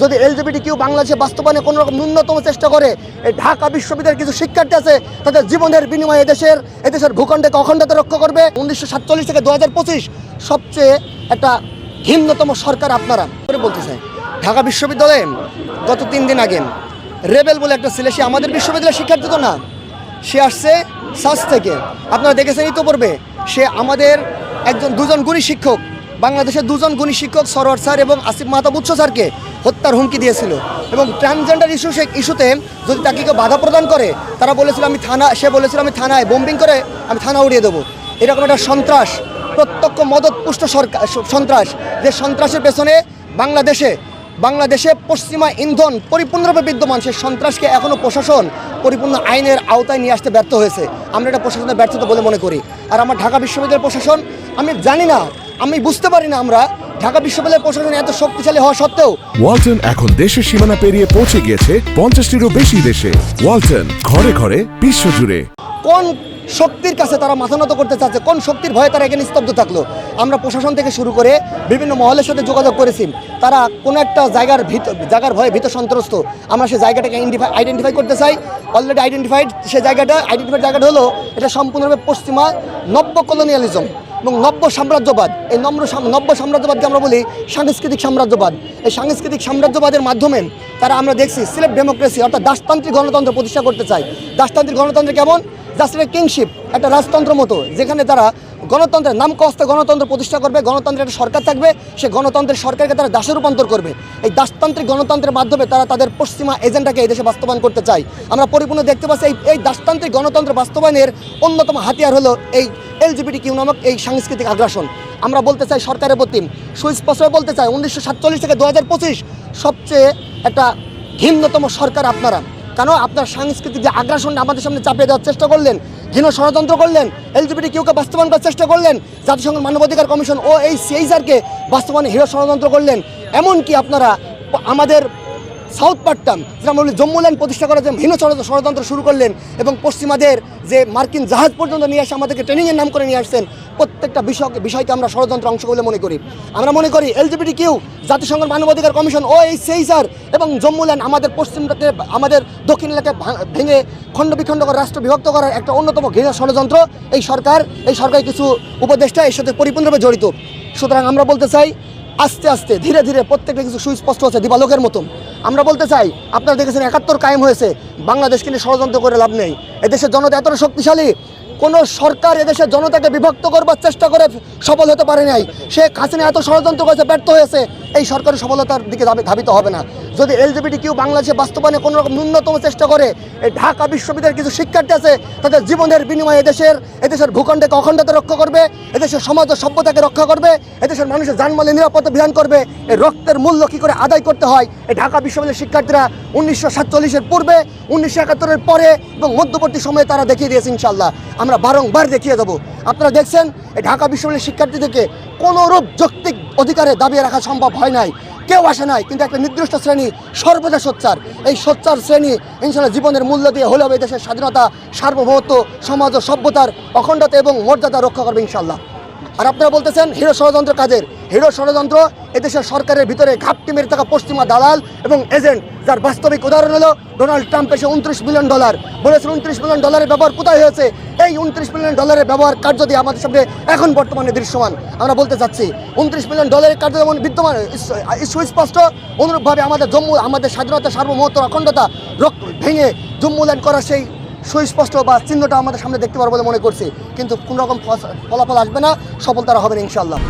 যদি LGBT Q বাংলাদেশে বাস্তবায়নে কোনো রকম ন্যূনতম চেষ্টা করে, এই ঢাকা বিশ্ববিদ্যালয়ের কিছু শিক্ষার্থী আছে, তাদের জীবনের বিনিময়ে এদেশের এদেশের ভূখণ্ডকে অখণ্ডতা রক্ষা করবে? উনিশশো সাতচল্লিশ থেকে দু হাজার পঁচিশ সবচেয়ে একটা ঘিন্নতম সরকার আপনারা। করে বলতে চাই, ঢাকা বিশ্ববিদ্যালয়ে গত তিন দিন আগে রেবেল বলে একটা ছেলে, সে আমাদের বিশ্ববিদ্যালয়ের শিক্ষার্থী তো না, সে আসছে সাস থেকে। আপনারা দেখেছেন পড়বে সে আমাদের একজন, দুজন গুণী শিক্ষক বাংলাদেশের দুজন গুণী শিক্ষক সরোয়ার স্যার এবং আসিফ মাহতাব উচ্চ স্যারকে হত্যার হুমকি দিয়েছিল। এবং ট্রান্সজেন্ডার ইস্যু সে ইস্যুতে যদি তাকে কেউ বাধা প্রদান করে, তারা বলেছিল, আমি থানা সে বলেছিল, আমি থানায় বোম্বিং করে আমি থানা উড়িয়ে দেবো। এরকম একটা সন্ত্রাস, প্রত্যক্ষ মদত পুষ্ট সরকার সন্ত্রাস, যে সন্ত্রাসের পেছনে বাংলাদেশে বাংলাদেশে পশ্চিমা ইন্ধন পরিপূর্ণরূপে বিদ্যমান সেই সন্ত্রাসকে এখনও প্রশাসন পরিপূর্ণ আইনের আওতায় নিয়ে আসতে ব্যর্থ হয়েছে। আমরা এটা প্রশাসনের ব্যর্থতা বলে মনে করি। আর আমার ঢাকা বিশ্ববিদ্যালয়ের প্রশাসন, আমি জানি না আমি বুঝতে পারি না আমরা। ঢাকা বিশ্ববিদ্যালয়ের প্রশাসন এত শক্তিশালী হওয়া সত্ত্বেও ওয়ালটন এখন দেশের সীমানা পেরিয়ে পৌঁছে গিয়েছে পঞ্চাশটিরও বেশি দেশে। ওয়ালটন ঘরে ঘরে বিশ্বজুড়ে। কোন শক্তির কাছে তারা মাথা নত করতে চাচ্ছে? কোন শক্তির ভয়ে তারা এখানে স্তব্ধ থাকল? আমরা প্রশাসন থেকে শুরু করে বিভিন্ন মহলের সাথে যোগাযোগ করেছি। তারা কোনো একটা জায়গার ভিত জায়গার ভয়ে ভীত সন্ত্রস্ত। আমরা সেই জায়গাটাকে আইডেন্টিফাই করতে চাই। অলরেডি আইডেন্টিফাইড সে জায়গাটা আইডেন্টিফাইড জায়গাটা হলো এটা সম্পূর্ণভাবে পশ্চিমা নব্য কলোনিয়ালিজম এবং নব্য সাম্রাজ্যবাদ, এই নম্র নব্য সাম্রাজ্যবাদকে আমরা বলি সাংস্কৃতিক সাম্রাজ্যবাদ। এই সাংস্কৃতিক সাম্রাজ্যবাদের মাধ্যমে তারা আমরা দেখছি সিলেপ ডেমোক্রেসি অর্থাৎ দাসতান্ত্রিক গণতন্ত্র প্রতিষ্ঠা করতে চায়। দাসতান্ত্রিক গণতন্ত্র কেমন? জাস্ট কিংশিপ একটা রাজতন্ত্র মতো, যেখানে তারা গণতন্ত্রের নাম কস্তে গণতন্ত্র প্রতিষ্ঠা করবে, গণতন্ত্রের একটা সরকার থাকবে, সে গণতন্ত্রের সরকারকে তারা দাসে রূপান্তর করবে। এই দাসতান্ত্রিক গণতন্ত্রের মাধ্যমে তারা তাদের পশ্চিমা এজেন্ডাকে এই দেশে বাস্তবায়ন করতে চায়। আমরা পরিপূর্ণ দেখতে পাচ্ছি এই এই দাসতান্ত্রিক গণতন্ত্র বাস্তবায়নের অন্যতম হাতিয়ার হলো এই এলজিবিটি কিউ নামক এই সাংস্কৃতিক আগ্রাসন। আমরা বলতে চাই সরকারের প্রতি সুস্পষ্ট বলতে চাই, উনিশশো সাতচল্লিশ থেকে দু হাজার পঁচিশ সবচেয়ে একটা ঘিন্নতম সরকার আপনারা। কেন? আপনার সাংস্কৃতিক যে আগ্রাসন আমাদের সামনে চাপিয়ে দেওয়ার চেষ্টা করলেন ঘৃণ ষড়যন্ত্র করলেন এলজিবিটি কিউকে বাস্তবায়ন করার চেষ্টা করলেন, জাতিসংঘ মানবাধিকার কমিশন ও এই সিএইচআরকে বাস্তবায়নে হিরো ষড়যন্ত্র করলেন। এমনকি আপনারা আমাদের সাউথ পাট্টাম, যেটা আমরা বলি জম্মু ল্যান্ড প্রতিষ্ঠা করার যে ভিন্ন ষড়যন্ত্র শুরু করলেন এবং পশ্চিমাদের যে মার্কিন জাহাজ পর্যন্ত নিয়ে আসে আমাদেরকে ট্রেনিংয়ের নাম করে নিয়ে আসছেন, প্রত্যেকটা বিষয় বিষয়কে আমরা ষড়যন্ত্র অংশ বলে মনে করি। আমরা মনে করি এলজিবিটি কিউ জাতিসংঘের মানবাধিকার কমিশন ও এই সেইসার এবং জম্মু ল্যান্ড আমাদের পশ্চিমটাকে আমাদের দক্ষিণ এলাকায় ভেঙে খণ্ড বিখণ্ড করে রাষ্ট্র বিভক্ত করার একটা অন্যতম ঘৃণা ষড়যন্ত্র। এই সরকার, এই সরকারের কিছু উপদেষ্টা এর সাথে পরিপূর্ণভাবে জড়িত। সুতরাং আমরা বলতে চাই আস্তে আস্তে, ধীরে ধীরে প্রত্যেকটা কিছু সুস্পষ্ট হচ্ছে দিবালোকের মতন। আমরা বলতে চাই, আপনারা দেখেছেন একাত্তর কায়েম হয়েছে বাংলাদেশকে নিয়ে ষড়যন্ত্র করে লাভ নেই। এদেশের জনতা এতটা শক্তিশালী, কোনো সরকার এদেশের জনতাকে বিভক্ত করবার চেষ্টা করে সফল হতে পারে নাই। সে হাসিনা এত ষড়যন্ত্র করেছে, ব্যর্থ হয়েছে। এই সরকারের সফলতার দিকে ধাবি- ধাবিত হবে না। যদি এলজিবিটি কিউ বাংলাদেশে বাস্তবায়নে কোনো রকম ন্যূনতম চেষ্টা করে, এই ঢাকা বিশ্ববিদ্যালয়ের কিছু শিক্ষার্থী আছে, তাদের জীবনের বিনিময়ে এদেশের এদেশের ভূখণ্ডকে অখণ্ডতা রক্ষা করবে, এদেশের সমাজ ও সভ্যতাকে রক্ষা করবে, এদেশের মানুষের জানমালের নিরাপত্তা বিধান করবে, এই রক্তের মূল্য কী করে আদায় করতে হয়? এই ঢাকা বিশ্ববিদ্যালয়ের শিক্ষার্থীরা উনিশশো সাতচল্লিশের পূর্বে, উনিশশো একাত্তরের পরে এবং মধ্যবর্তী সময়ে তারা দেখিয়ে দিয়েছে ইনশাল্লাহ আমরা বারংবার দেখিয়ে দেবো। আপনারা দেখছেন, এই ঢাকা বিশ্ববিদ্যালয়ের শিক্ষার্থীদেরকে কোনোরূপ যৌক্তিক অধিকারে দাবিয়ে রাখা সম্ভব হয় নাই। কেউ আসে নাই, কিন্তু একটা নির্দিষ্ট শ্রেণি সর্বদা সোচ্চার। এই সোচ্চার শ্রেণি ইনশাল্লাহ জীবনের মূল্য দিয়ে হলেও এই দেশের স্বাধীনতা, সার্বভৌমত্ব, সমাজ ও সভ্যতার অখণ্ডতা এবং মর্যাদা রক্ষা করবে ইনশাল্লাহ। আর আপনারা বলতেছেন, হিরো ষড়যন্ত্র কাজের হিরো ষড়যন্ত্র এদেশের সরকারের ভিতরে ঘাপটি মেরে থাকা পশ্চিমা দালাল এবং এজেন্ট, যার বাস্তবিক উদাহরণ হলো, ডোনাল্ড ট্রাম্প এসে উনত্রিশ মিলিয়ন ডলার বলেছেন, উনত্রিশ মিলিয়ন ডলারের ব্যবহার কোথায় হয়েছে? এই উনত্রিশ মিলিয়ন ডলারের ব্যবহার কার্য দিয়ে আমাদের সামনে এখন বর্তমানে দৃশ্যমান। আমরা বলতে চাচ্ছি উনত্রিশ মিলিয়ন ডলারের কার্য যেমন বিদ্যমান সুস্পষ্ট, অনুরূপভাবে আমাদের জম্মু, আমাদের স্বাধীনতা সার্বভৌমত্ব অখণ্ডতা রক্ত ভেঙে জম্মু ল্যান্ড করা সেই সুস্পষ্ট বা চিহ্নটা আমাদের সামনে দেখতে পারব বলে মনে করছি। কিন্তু কোন রকম ফলাফল আসবে না সফল তারা হবে না ইনশাল্লাহ